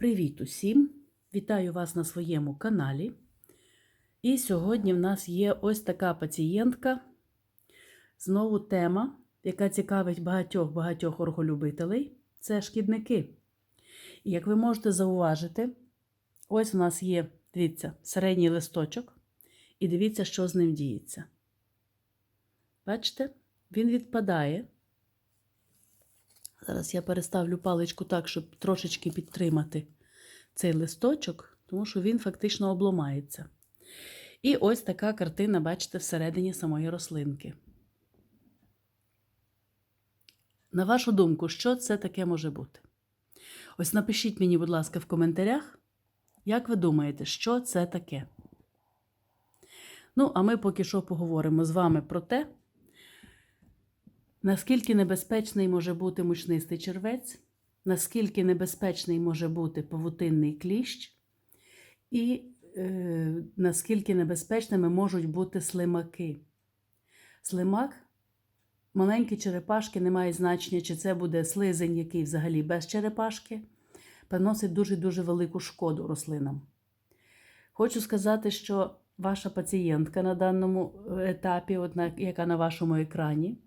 Привіт усім! Вітаю вас на своєму каналі. І сьогодні в нас є ось така пацієнтка. Знову тема, яка цікавить багатьох-багатьох орголюбителей це шкідники. І як ви можете зауважити, ось у нас є, дивіться, середній листочок, і дивіться, що з ним діється. Бачите, він відпадає. Зараз я переставлю паличку так, щоб трошечки підтримати цей листочок, тому що він фактично обломається. І ось така картина, бачите, всередині самої рослинки. На вашу думку, що це таке може бути? Ось напишіть мені, будь ласка, в коментарях, як ви думаєте, що це таке? Ну, а ми поки що поговоримо з вами про те, Наскільки небезпечний може бути мучнистий червець, наскільки небезпечний може бути павутинний кліщ, і е, наскільки небезпечними можуть бути слимаки. Слимак, маленькі черепашки, не має значення, чи це буде слизень, який взагалі без черепашки, приносить дуже-дуже велику шкоду рослинам. Хочу сказати, що ваша пацієнтка на даному етапі, от на, яка на вашому екрані,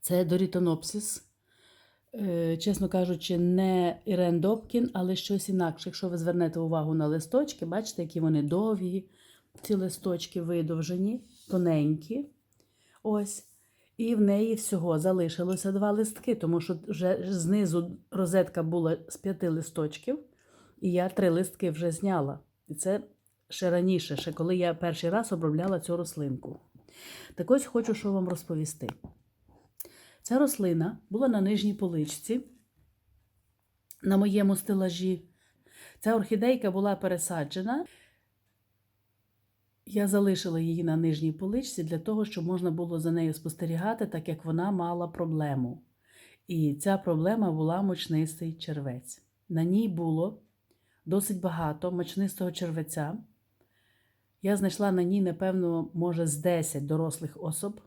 це Дорітонопсис. Е, Чесно кажучи, не Ірен Добкін, але щось інакше. Якщо ви звернете увагу на листочки, бачите, які вони довгі, ці листочки видовжені, тоненькі. Ось. І в неї всього залишилося два листки, тому що вже знизу розетка була з п'яти листочків, і я три листки вже зняла. І це ще раніше, ще коли я перший раз обробляла цю рослинку. Так ось хочу що вам розповісти. Ця рослина була на нижній поличці, на моєму стелажі. Ця орхідейка була пересаджена. Я залишила її на нижній поличці для того, щоб можна було за нею спостерігати, так як вона мала проблему. І ця проблема була мочнистий червець. На ній було досить багато мочнистого червеця. Я знайшла на ній, напевно, може, з 10 дорослих особ.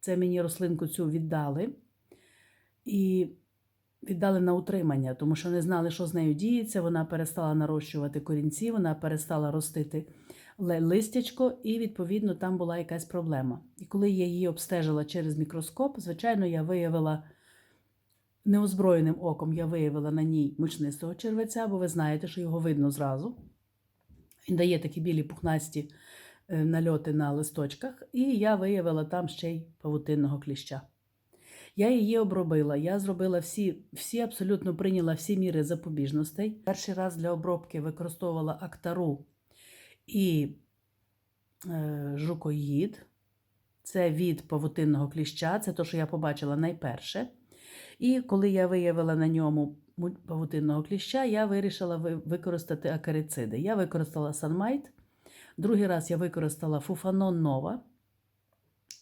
Це мені рослинку цю віддали і віддали на утримання, тому що не знали, що з нею діється. Вона перестала нарощувати корінці, вона перестала ростити листячко, і, відповідно, там була якась проблема. І коли я її обстежила через мікроскоп, звичайно, я виявила. Неозброєним оком я виявила на ній мучнистого червеця, бо ви знаєте, що його видно зразу. Він дає такі білі пухнасті нальоти на листочках, і я виявила там ще й павутинного кліща. Я її обробила. Я зробила всі, всі абсолютно прийняла всі міри запобіжностей. Перший раз для обробки використовувала актару і е, жукоїд. Це від павутинного кліща, це те, що я побачила найперше. І коли я виявила на ньому павутинного кліща, я вирішила використати акарициди. Я використала санмайт, другий раз я використала фуфанон нова.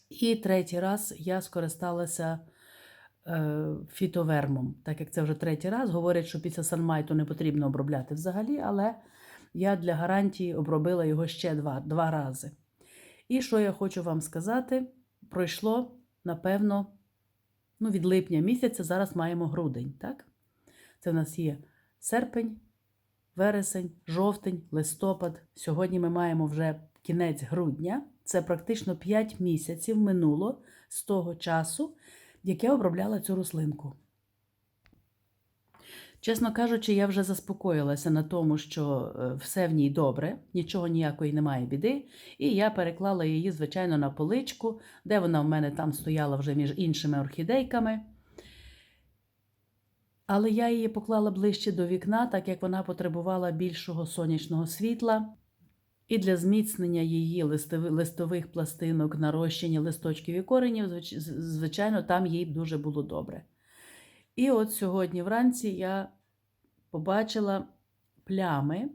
І третій раз я скористалася фітовермом, так як це вже третій раз. Говорять, що після санмайту не потрібно обробляти взагалі, але я для гарантії обробила його ще два, два рази. І що я хочу вам сказати? Пройшло, напевно, ну, від липня місяця, зараз маємо грудень. так? Це в нас є серпень, вересень, жовтень, листопад. Сьогодні ми маємо вже кінець грудня. Це практично 5 місяців минуло з того часу, як я обробляла цю рослинку. Чесно кажучи, я вже заспокоїлася на тому, що е, все в ній добре, нічого ніякої немає біди. І я переклала її, звичайно, на поличку, де вона в мене там стояла вже між іншими орхідейками. Але я її поклала ближче до вікна, так як вона потребувала більшого сонячного світла. І для зміцнення її листових пластинок, нарощення листочків і коренів, звичайно, там їй дуже було добре. І от сьогодні вранці я побачила плями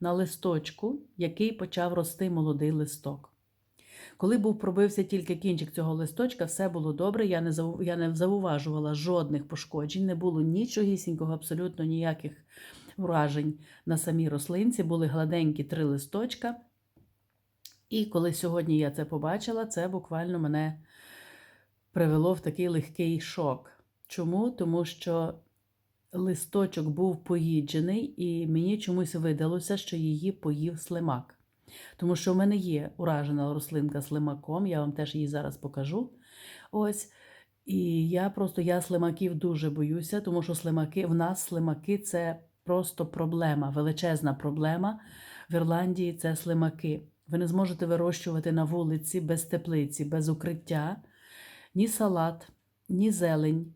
на листочку, який почав рости молодий листок. Коли був пробився тільки кінчик цього листочка, все було добре. Я не я не зауважувала жодних пошкоджень, не було нічогісінького, абсолютно ніяких вражень на самій рослинці, були гладенькі три листочка. І коли сьогодні я це побачила, це буквально мене привело в такий легкий шок. Чому? Тому що листочок був поїджений, і мені чомусь видалося, що її поїв слимак. Тому що в мене є уражена рослинка слимаком, я вам теж її зараз покажу. Ось. І я просто я слимаків дуже боюся, тому що слимаки в нас слимаки це просто проблема, величезна проблема. В Ірландії це слимаки. Ви не зможете вирощувати на вулиці без теплиці, без укриття ні салат, ні зелень,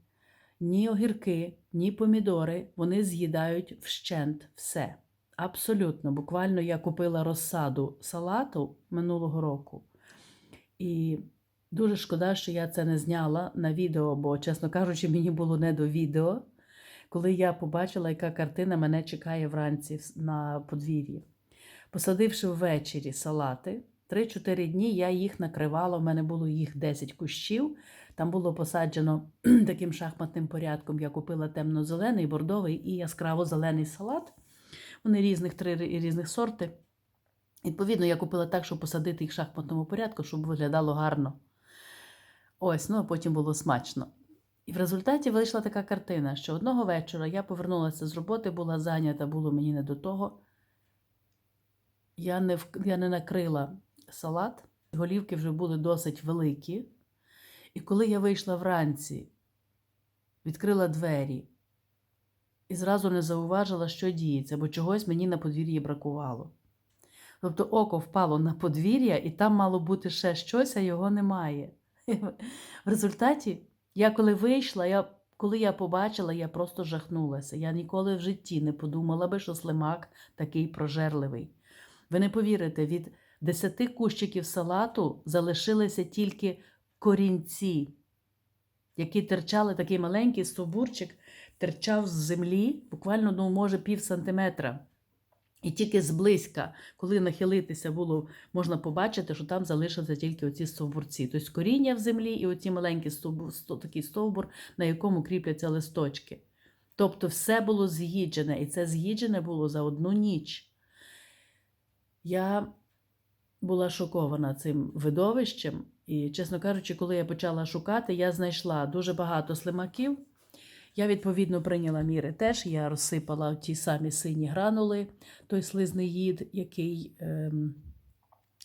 ні огірки, ні помідори. Вони з'їдають вщент все. Абсолютно. Буквально я купила розсаду салату минулого року. І дуже шкода, що я це не зняла на відео, бо, чесно кажучи, мені було не до відео, коли я побачила, яка картина мене чекає вранці на подвір'ї. Посадивши ввечері салати, 3-4 дні я їх накривала. У мене було їх 10 кущів. Там було посаджено таким шахматним порядком. Я купила темно-зелений, бордовий і яскраво-зелений салат. Вони різних три різних сорти. Відповідно, я купила так, щоб посадити їх в шахматному порядку, щоб виглядало гарно. Ось, ну а потім було смачно. І в результаті вийшла така картина, що одного вечора я повернулася з роботи, була зайнята, було мені не до того. Я не, в- я не накрила салат, голівки вже були досить великі. І коли я вийшла вранці, відкрила двері і зразу не зауважила, що діється, бо чогось мені на подвір'ї бракувало. Тобто око впало на подвір'я, і там мало бути ще щось, а його немає. В результаті, я коли вийшла, я, коли я побачила, я просто жахнулася. Я ніколи в житті не подумала би, що слимак такий прожерливий. Ви не повірите, від десяти кущиків салату залишилися тільки корінці, які терчали, такий маленький стовбурчик терчав з землі, буквально, ну, може, пів сантиметра. І тільки зблизька, коли нахилитися було, можна побачити, що там залишилися тільки оці стовбурці. Тобто коріння в землі і оці маленькі стовбур, сто- такий стовбур, на якому кріпляться листочки. Тобто все було з'їджене, і це з'їджене було за одну ніч. Я була шокована цим видовищем, і, чесно кажучи, коли я почала шукати, я знайшла дуже багато слимаків. Я відповідно прийняла міри теж. Я розсипала ті самі сині гранули, той слизний їд, який ем,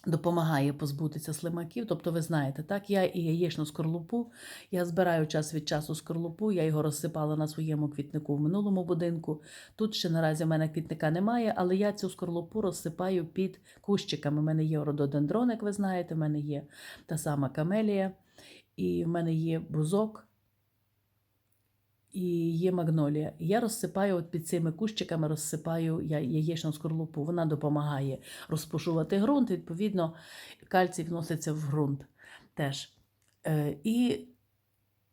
допомагає позбутися слимаків. Тобто, ви знаєте, так, я і яєчну скорлупу, я збираю час від часу скорлупу, я його розсипала на своєму квітнику в минулому будинку. Тут ще наразі в мене квітника немає, але я цю скорлупу розсипаю під кущиками. У мене є рододендрон, як ви знаєте, в мене є та сама камелія, і в мене є бузок і є магнолія. Я розсипаю от під цими кущиками, розсипаю яєчну скорлупу. Вона допомагає розпушувати ґрунт, відповідно, кальцій вноситься в ґрунт теж. Е, і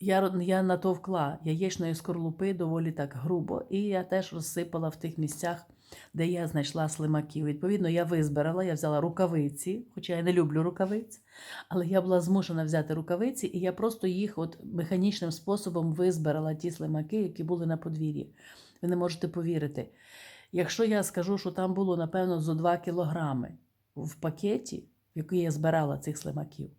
я, я натовкла яєчної скорлупи доволі так грубо, і я теж розсипала в тих місцях, де я знайшла слимаків. Відповідно, я визбирала, я взяла рукавиці, хоча я не люблю рукавиць, але я була змушена взяти рукавиці, і я просто їх от механічним способом визбирала ті слимаки, які були на подвір'ї. Ви не можете повірити. Якщо я скажу, що там було, напевно, зо 2 кілограми в пакеті, в який я збирала цих слимаків,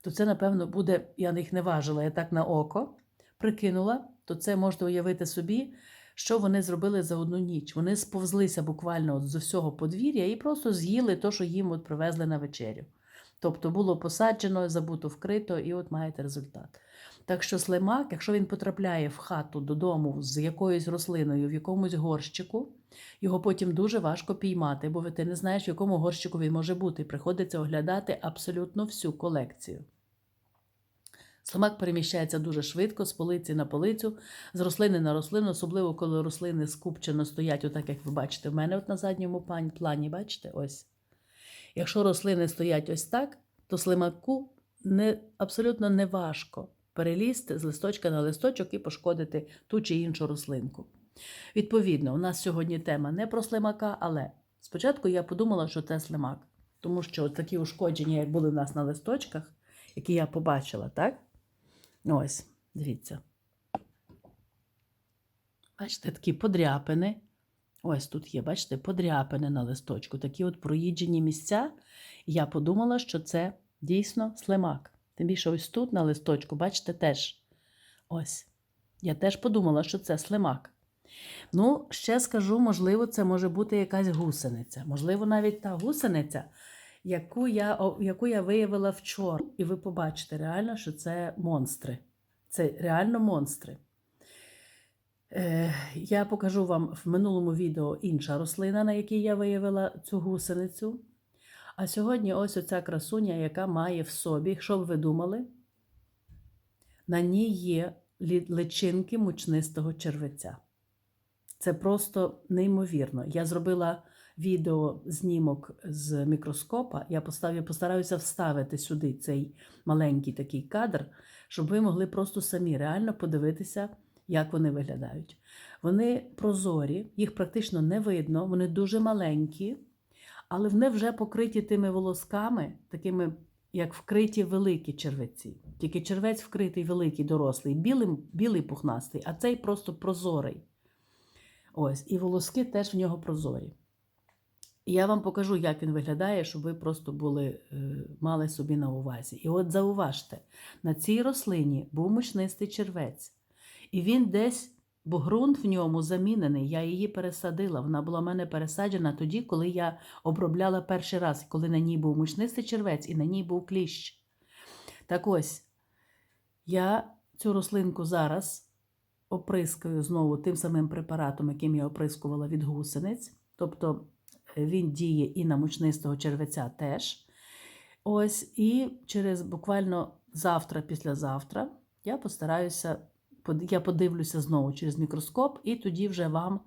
то це, напевно, буде, я їх не важила, я так на око прикинула, то це можете уявити собі, що вони зробили за одну ніч. Вони сповзлися буквально от з усього подвір'я і просто з'їли те, що їм от привезли на вечерю. Тобто було посаджено, забуто вкрито, і от маєте результат. Так що слимак, якщо він потрапляє в хату додому з якоюсь рослиною в якомусь горщику, його потім дуже важко піймати, бо ти не знаєш, в якому горщику він може бути. Приходиться оглядати абсолютно всю колекцію. Слимак переміщається дуже швидко з полиці на полицю, з рослини на рослину, особливо коли рослини скупчено стоять, отак як ви бачите, в мене от на задньому плані, бачите, ось. Якщо рослини стоять ось так, то слимаку не, абсолютно не важко перелізти з листочка на листочок і пошкодити ту чи іншу рослинку. Відповідно, у нас сьогодні тема не про слимака, але спочатку я подумала, що це слимак, тому що такі ушкодження, як були в нас на листочках, які я побачила, так? Ось, дивіться. Бачите, такі подряпини. Ось тут є, бачите, подряпини на листочку, такі от проїджені місця. Я подумала, що це дійсно слимак. Тим більше ось тут на листочку, бачите, теж. Ось. Я теж подумала, що це слимак. Ну, ще скажу, можливо, це може бути якась гусениця. Можливо, навіть та гусениця, яку я, яку я виявила вчора. І ви побачите реально, що це монстри. Це реально монстри. Е, я покажу вам в минулому відео інша рослина, на якій я виявила цю гусеницю. А сьогодні ось оця красуня, яка має в собі, що б ви думали? На ній є личинки мучнистого червеця. Це просто неймовірно. Я зробила відео знімок з мікроскопа. Я поставлю, постараюся вставити сюди цей маленький такий кадр, щоб ви могли просто самі реально подивитися, як вони виглядають. Вони прозорі, їх практично не видно, вони дуже маленькі, але вони вже покриті тими волосками, такими, як вкриті великі червеці. Тільки червець вкритий великий, дорослий, білим, білий пухнастий, а цей просто прозорий. Ось, і волоски теж в нього прозорі. Я вам покажу, як він виглядає, щоб ви просто були, е, мали собі на увазі. І от зауважте, на цій рослині був мучнистий червець. І він десь, бо ґрунт в ньому замінений, я її пересадила. Вона була в мене пересаджена тоді, коли я обробляла перший раз, коли на ній був мучнистий червець і на ній був кліщ. Так ось, я цю рослинку зараз оприскую знову тим самим препаратом, яким я оприскувала від гусениць. Тобто він діє і на мучнистого червеця теж. Ось, і через буквально завтра, післязавтра, я постараюся, я подивлюся знову через мікроскоп, і тоді вже вам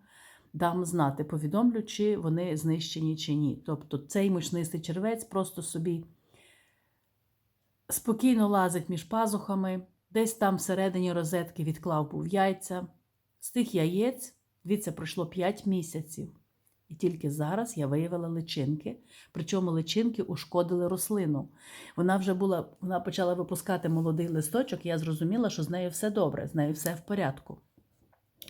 дам знати, повідомлю, чи вони знищені чи ні. Тобто цей мучнистий червець просто собі спокійно лазить між пазухами, десь там всередині розетки відклав був яйця. З тих яєць, дивіться, пройшло 5 місяців. І тільки зараз я виявила личинки, причому личинки ушкодили рослину. Вона вже була, вона почала випускати молодий листочок, і я зрозуміла, що з нею все добре, з нею все в порядку.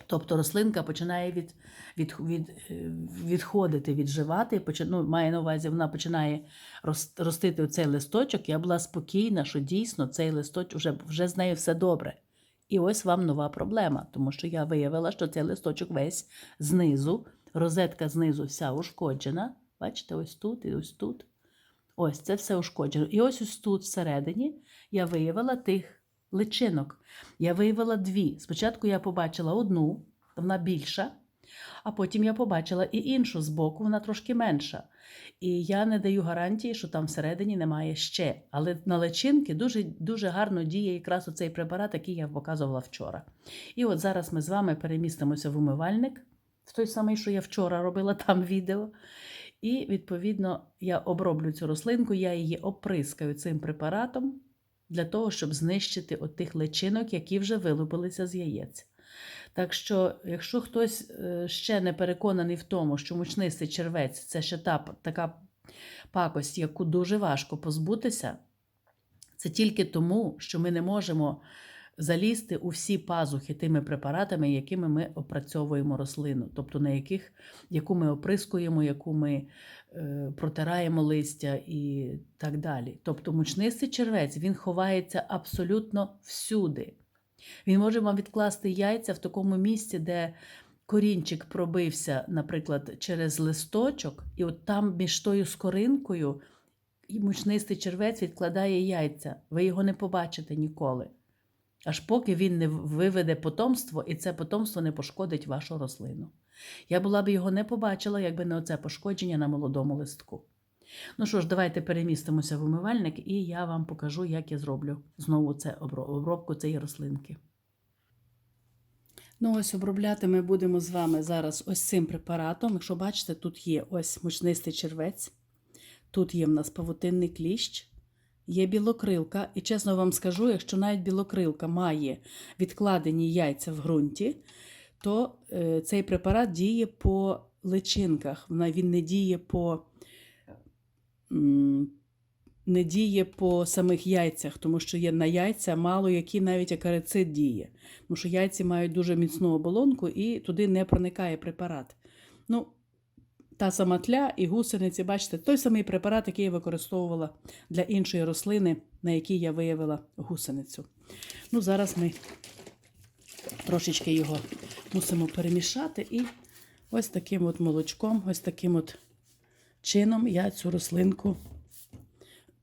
Тобто рослинка починає від, від, від, е, відходити, відживати, почи- ну, має на увазі, вона починає ростити цей листочок. Я була спокійна, що дійсно цей листочок вже, вже з нею все добре. І ось вам нова проблема, тому що я виявила, що цей листочок весь знизу, розетка знизу вся ушкоджена. Бачите, ось тут і ось тут. Ось це все ушкоджено. І ось ось тут всередині я виявила тих личинок. Я виявила дві. Спочатку я побачила одну, вона більша, а потім я побачила і іншу збоку, вона трошки менша. І я не даю гарантії, що там всередині немає ще. Але на личинки дуже, дуже гарно діє якраз оцей препарат, який я показувала вчора. І от зараз ми з вами перемістимося в умивальник, в той самий, що я вчора робила там відео. І, відповідно, я оброблю цю рослинку, я її оприскаю цим препаратом для того, щоб знищити от тих личинок, які вже вилупилися з яєць. Так що, якщо хтось е, ще не переконаний в тому, що мучнистий червець це ще та така пакость, яку дуже важко позбутися, це тільки тому, що ми не можемо залізти у всі пазухи тими препаратами, якими ми опрацьовуємо рослину, тобто на яких, яку ми оприскуємо, яку ми е, протираємо листя і так далі. Тобто мучнистий червець він ховається абсолютно всюди. Він може вам відкласти яйця в такому місці, де корінчик пробився, наприклад, через листочок, і от там між тою скоринкою мучнистий червець відкладає яйця. Ви його не побачите ніколи. Аж поки він не виведе потомство, і це потомство не пошкодить вашу рослину. Я була б його не побачила, якби не оце пошкодження на молодому листку. Ну що ж, давайте перемістимося в умивальник, і я вам покажу, як я зроблю знову це обробку цієї рослинки. Ну, ось обробляти ми будемо з вами зараз ось цим препаратом. Якщо бачите, тут є ось мучнистий червець, тут є в нас павутинний кліщ, є білокрилка. І чесно вам скажу, якщо навіть білокрилка має відкладені яйця в ґрунті, то е, цей препарат діє по личинках. Він не діє по. Не діє по самих яйцях, тому що є на яйця мало які навіть акарицид діє. Тому що яйці мають дуже міцну оболонку і туди не проникає препарат. Ну, та сама тля і гусениці, бачите, той самий препарат, який я використовувала для іншої рослини, на якій я виявила гусеницю. Ну, зараз ми трошечки його мусимо перемішати і ось таким от молочком, ось таким от чином я цю рослинку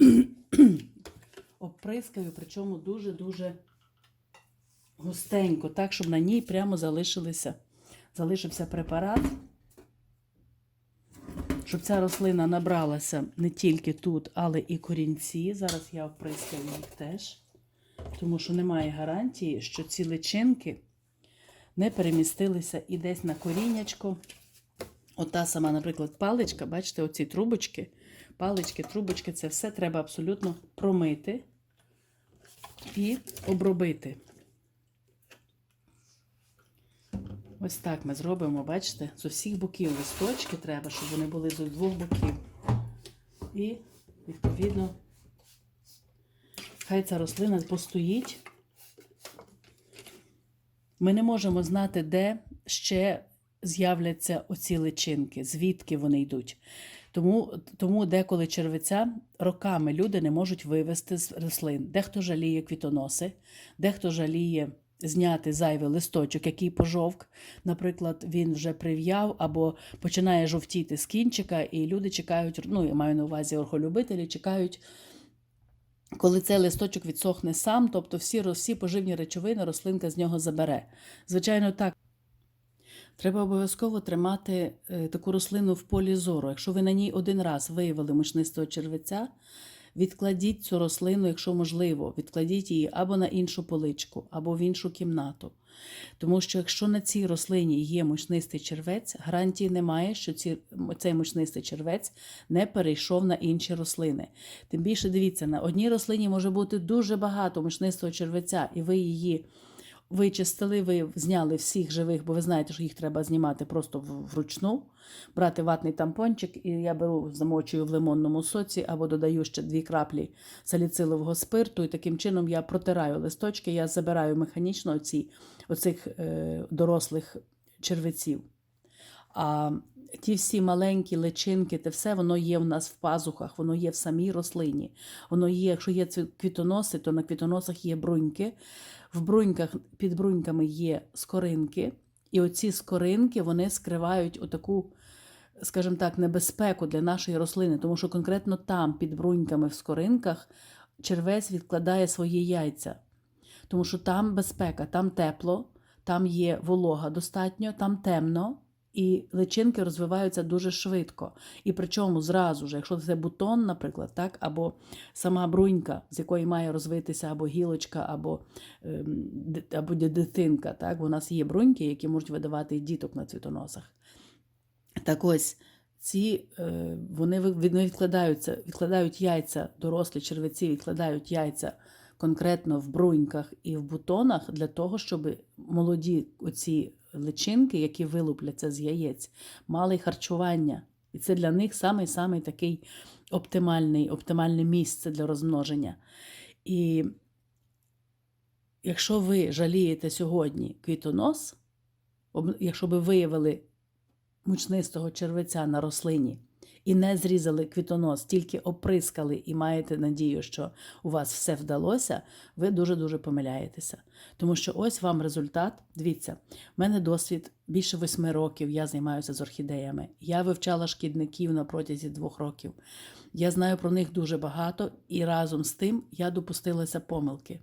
обприскаю, причому дуже-дуже густенько, так, щоб на ній прямо залишилися, залишився препарат, щоб ця рослина набралася не тільки тут, але і корінці. Зараз я обприскаю їх теж, тому що немає гарантії, що ці личинки не перемістилися і десь на коріннячко. Ота сама, наприклад, паличка, бачите, оці трубочки, палички, трубочки, це все треба абсолютно промити і обробити. Ось так ми зробимо, бачите, з усіх боків листочки треба, щоб вони були з двох боків. І, відповідно, хай ця рослина постоїть. Ми не можемо знати, де ще з'являться оці личинки, звідки вони йдуть. Тому, тому деколи червиця роками люди не можуть вивести з рослин. Дехто жаліє квітоноси, дехто жаліє зняти зайвий листочок, який пожовк. Наприклад, він вже прив'яв або починає жовтіти з кінчика, і люди чекають, ну я маю на увазі орхолюбителі, чекають. Коли цей листочок відсохне сам, тобто всі, всі поживні речовини рослинка з нього забере. Звичайно, так. Треба обов'язково тримати е, таку рослину в полі зору. Якщо ви на ній один раз виявили мучнистого червеця, відкладіть цю рослину, якщо можливо, відкладіть її або на іншу поличку, або в іншу кімнату. Тому що якщо на цій рослині є мучнистий червець, гарантії немає, що ці, цей мучнистий червець не перейшов на інші рослини. Тим більше дивіться, на одній рослині може бути дуже багато мучнистого червеця, і ви її вичистили, ви зняли всіх живих, бо ви знаєте, що їх треба знімати просто вручну, брати ватний тампончик, і я беру, замочую в лимонному соці або додаю ще дві краплі саліцилового спирту, і таким чином я протираю листочки, я забираю механічно оці, оцих е, дорослих червеців. А ті всі маленькі личинки, те все воно є в нас в пазухах, воно є в самій рослині. Воно є, якщо є квітоноси, то на квітоносах є бруньки. В бруньках під бруньками є скоринки, і оці скоринки вони скривають отаку, скажімо так, небезпеку для нашої рослини, тому що конкретно там, під бруньками в скоринках, червець відкладає свої яйця. Тому що там безпека, там тепло, там є волога достатньо, там темно, і личинки розвиваються дуже швидко. І причому зразу ж, якщо це бутон, наприклад, так, або сама брунька, з якої має розвитися або гілочка, або, ем, або дитинка. Так? У нас є бруньки, які можуть видавати діток на цвітоносах. Так ось. Ці е, вони відкладаються, відкладають яйця, дорослі червеці відкладають яйця конкретно в бруньках і в бутонах для того, щоб молоді оці личинки, які вилупляться з яєць, мали харчування. І це для них самий-самий такий оптимальний, оптимальне місце для розмноження. І якщо ви жалієте сьогодні квітонос, якщо ви виявили мучнистого червеця на рослині і не зрізали квітонос, тільки оприскали і маєте надію, що у вас все вдалося, ви дуже-дуже помиляєтеся. Тому що ось вам результат. Дивіться, в мене досвід більше восьми років, я займаюся з орхідеями. Я вивчала шкідників на протязі двох років. Я знаю про них дуже багато, і разом з тим я допустилася помилки.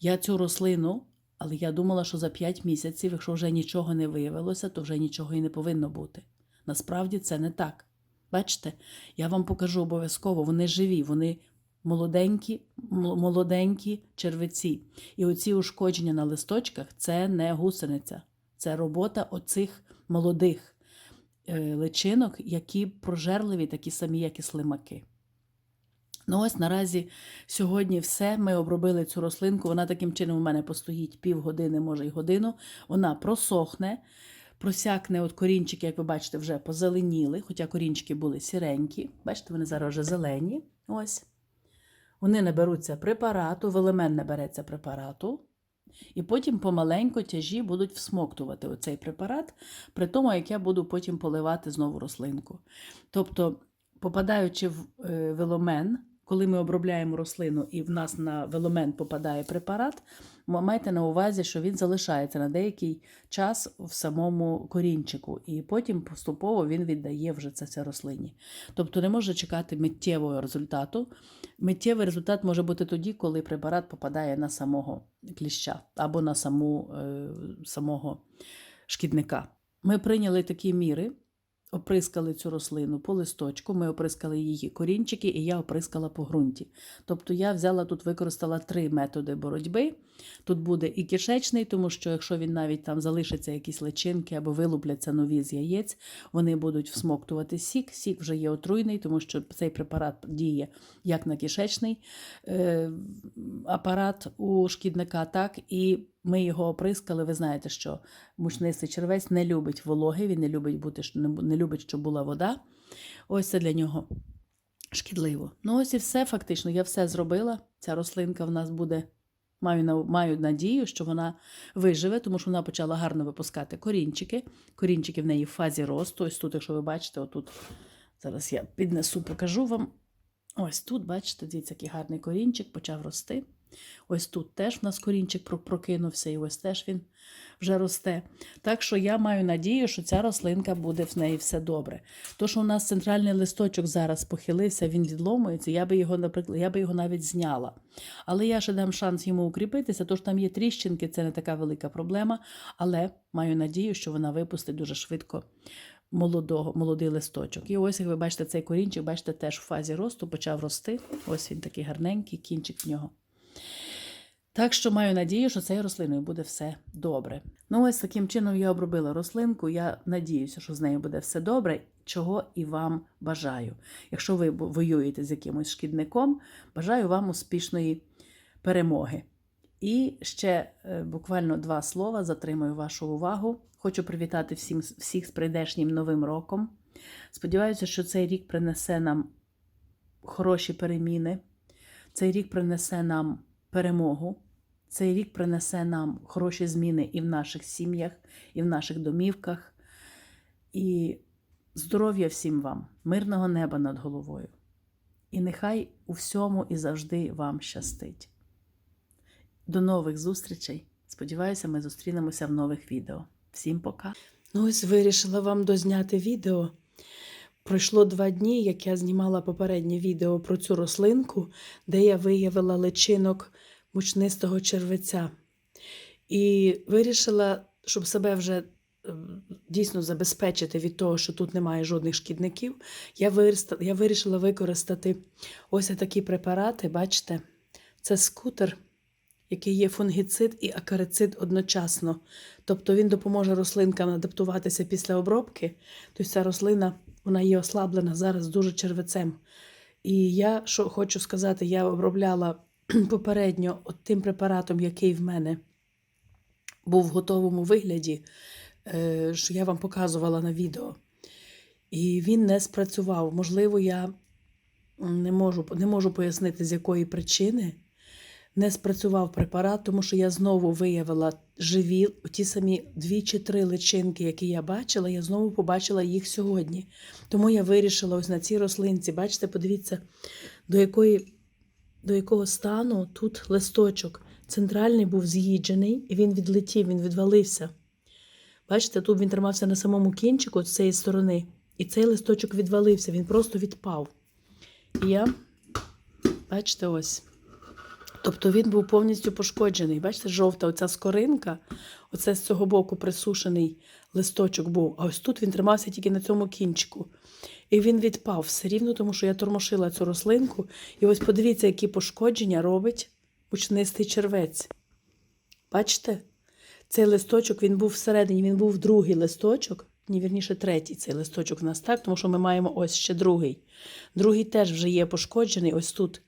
Я цю рослину, але я думала, що за 5 місяців, якщо вже нічого не виявилося, то вже нічого і не повинно бути. Насправді це не так. Бачите, я вам покажу обов'язково, вони живі, вони молоденькі, молоденькі червеці. І оці ушкодження на листочках це не гусениця, це робота оцих молодих е, личинок, які прожерливі, такі самі, як і слимаки. Ну, ось наразі сьогодні все. Ми обробили цю рослинку. Вона таким чином у мене постоїть півгодини, може й годину. Вона просохне, просякне от корінчики, як ви бачите, вже позеленіли, хоча корінчики були сіренькі. Бачите, вони зараз вже зелені. Ось. Вони наберуться препарату, велемен набереться препарату. І потім помаленько тяжі будуть всмоктувати оцей препарат, при тому, як я буду потім поливати знову рослинку. Тобто, попадаючи в е, веломен, коли ми обробляємо рослину і в нас на веломен попадає препарат, майте на увазі, що він залишається на деякий час в самому корінчику, і потім поступово він віддає вже це все рослині. Тобто не може чекати миттєвого результату. Миттєвий результат може бути тоді, коли препарат попадає на самого кліща або на саму, е, самого шкідника. Ми прийняли такі міри, оприскали цю рослину по листочку, ми оприскали її корінчики, і я оприскала по ґрунті. Тобто я взяла тут, використала три методи боротьби. Тут буде і кишечний, тому що якщо він навіть там залишиться якісь личинки або вилупляться нові з яєць, вони будуть всмоктувати сік. Сік вже є отруйний, тому що цей препарат діє як на кишечний е, апарат у шкідника, так і ми його оприскали. Ви знаєте, що мучнистий червець не любить вологи, він не любить бути, не любить, щоб була вода. Ось це для нього шкідливо. Ну, ось і все фактично. Я все зробила. Ця рослинка в нас буде. Маю, маю надію, що вона виживе, тому що вона почала гарно випускати корінчики. Корінчики в неї в фазі росту. Ось тут, якщо ви бачите, отут зараз я піднесу, покажу вам. Ось тут, бачите, дивіться, який гарний корінчик почав рости. Ось тут теж в нас корінчик прокинувся, і ось теж він вже росте. Так що я маю надію, що ця рослинка буде в неї все добре. То, що у нас центральний листочок зараз похилився, він відломується, я би його, наприклад, я би його навіть зняла. Але я ще дам шанс йому укріпитися, тож там є тріщинки, це не така велика проблема. Але маю надію, що вона випустить дуже швидко молодого, молодий листочок. І ось, як ви бачите, цей корінчик, бачите, теж в фазі росту почав рости. Ось він такий гарненький, кінчик в нього. Так що маю надію, що цією рослиною буде все добре. Ну, ось таким чином я обробила рослинку. Я надіюся, що з нею буде все добре, чого і вам бажаю. Якщо ви воюєте з якимось шкідником, бажаю вам успішної перемоги. І ще е, буквально два слова затримую вашу увагу. Хочу привітати всім, всіх з прийдешнім новим роком. Сподіваюся, що цей рік принесе нам хороші переміни. Цей рік принесе нам перемогу. Цей рік принесе нам хороші зміни і в наших сім'ях, і в наших домівках. І здоров'я всім вам, мирного неба над головою. І нехай у всьому і завжди вам щастить. До нових зустрічей. Сподіваюся, ми зустрінемося в нових відео. Всім пока! Ну, ось вирішила вам дозняти відео. Пройшло два дні, як я знімала попереднє відео про цю рослинку, де я виявила личинок мучнистого червеця. І вирішила, щоб себе вже е, дійсно забезпечити від того, що тут немає жодних шкідників, я вирішила використати ось такі препарати. Бачите, це скутер, який є фунгіцид і акарицид одночасно. Тобто він допоможе рослинкам адаптуватися після обробки. Тобто ця рослина вона є ослаблена зараз дуже червецем. І я що хочу сказати, я обробляла попередньо от тим препаратом, який в мене був в готовому вигляді, е, що я вам показувала на відео. І він не спрацював. Можливо, я не можу, не можу пояснити, з якої причини не спрацював препарат, тому що я знову виявила живі, ті самі дві чи три личинки, які я бачила, я знову побачила їх сьогодні. Тому я вирішила ось на цій рослинці, бачите, подивіться, до якої, до якого стану тут листочок. Центральний був з'їджений, і він відлетів, він відвалився. Бачите, тут він тримався на самому кінчику з цієї сторони, і цей листочок відвалився, він просто відпав. І я, бачите, ось. Тобто він був повністю пошкоджений. Бачите, жовта оця скоринка, оце з цього боку присушений листочок був, а ось тут він тримався тільки на цьому кінчику. І він відпав все рівно, тому що я тормошила цю рослинку. І ось подивіться, які пошкодження робить мучнистий червець. Бачите? Цей листочок він був всередині, він був другий листочок, ні, вірніше, третій цей листочок в нас так, тому що ми маємо ось ще другий. Другий теж вже є пошкоджений, ось тут.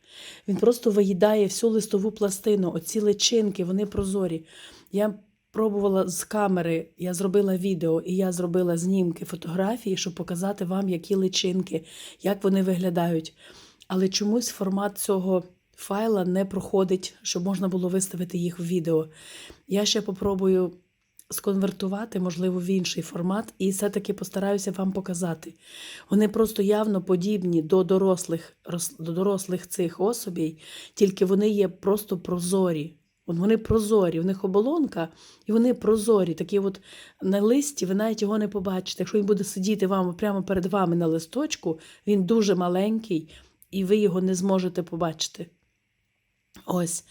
Він просто виїдає всю листову пластину, оці личинки, вони прозорі. Я пробувала з камери, я зробила відео і я зробила знімки, фотографії, щоб показати вам, які личинки, як вони виглядають. Але чомусь формат цього файла не проходить, щоб можна було виставити їх в відео. Я ще попробую сконвертувати, можливо, в інший формат, і все-таки постараюся вам показати. Вони просто явно подібні до дорослих, до дорослих цих особей, тільки вони є просто прозорі. От вони прозорі, в них оболонка, і вони прозорі. Такі от на листі ви навіть його не побачите. Якщо він буде сидіти вам прямо перед вами на листочку, він дуже маленький, і ви його не зможете побачити. Ось.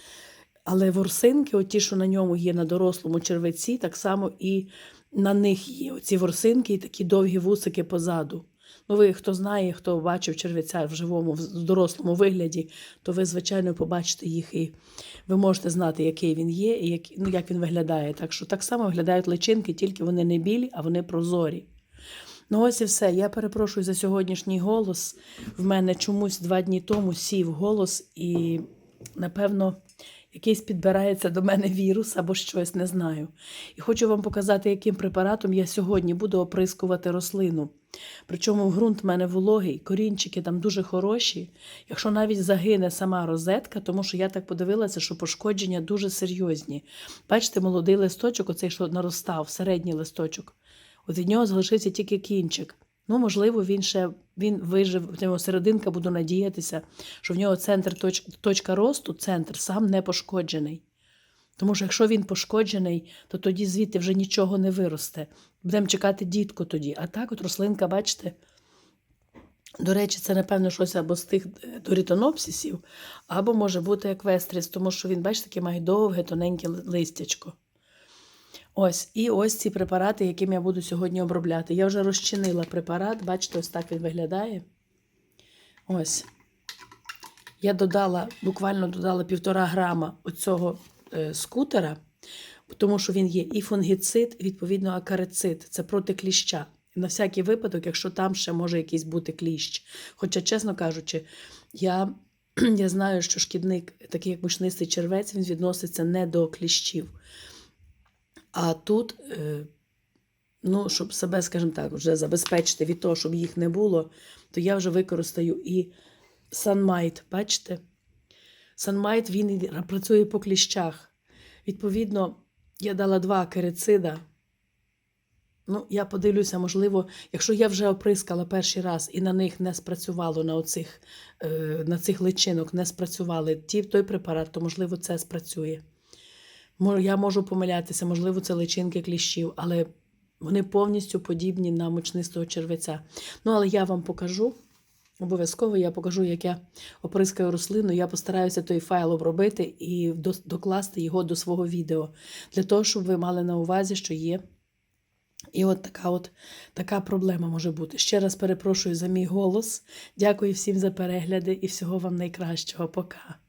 Але ворсинки, оті, що на ньому є на дорослому червеці, так само і на них є оці ворсинки і такі довгі вусики позаду. Ну, ви, хто знає, хто бачив червеця в живому, в дорослому вигляді, то ви, звичайно, побачите їх і ви можете знати, який він є і як, ну, як він виглядає. Так що так само виглядають личинки, тільки вони не білі, а вони прозорі. Ну, ось і все. Я перепрошую за сьогоднішній голос. В мене чомусь два дні тому сів голос, і, напевно, якийсь підбирається до мене вірус або щось, не знаю. І хочу вам показати, яким препаратом я сьогодні буду оприскувати рослину. Причому ґрунт в мене вологий, корінчики там дуже хороші. Якщо навіть загине сама розетка, тому що я так подивилася, що пошкодження дуже серйозні. Бачите, молодий листочок, оцей, що наростав, середній листочок. От від нього залишився тільки кінчик. Ну, можливо, він ще він вижив, в нього серединка, буду надіятися, що в нього центр точ, точка росту, центр сам не пошкоджений. Тому що якщо він пошкоджений, то тоді звідти вже нічого не виросте. Будемо чекати дітку тоді. А так, от рослинка, бачите, до речі, це, напевно, щось або з тих е, дорітонопсисів, або може бути еквестріс, тому що він, бачите, має довге, тоненьке ли- листячко. Ось, і ось ці препарати, яким я буду сьогодні обробляти. Я вже розчинила препарат, бачите, ось так він виглядає. Ось. Я додала, буквально додала півтора грама оцього е, скутера, тому що він є і фунгіцид, відповідно, акарицид. Це проти кліща. На всякий випадок, якщо там ще може якийсь бути кліщ. Хоча, чесно кажучи, я, я знаю, що шкідник, такий як мучнистий червець, він відноситься не до кліщів. А тут, е, ну, щоб себе, скажімо так, вже забезпечити від того, щоб їх не було, то я вже використаю і Sunmite, бачите? Sunmite, він працює по кліщах. Відповідно, я дала два керицида. Ну, я подивлюся, можливо, якщо я вже оприскала перший раз і на них не спрацювало на оцих, е, на цих личинок не спрацювали ті, той препарат, то можливо це спрацює. Я можу помилятися, можливо, це личинки кліщів, але вони повністю подібні на мучнистого червеця. Ну, але я вам покажу. Обов'язково я покажу, як я оприскаю рослину. Я постараюся той файл обробити і докласти його до свого відео, для того, щоб ви мали на увазі, що є. І от така от така проблема може бути. Ще раз перепрошую за мій голос. Дякую всім за перегляди і всього вам найкращого. Пока.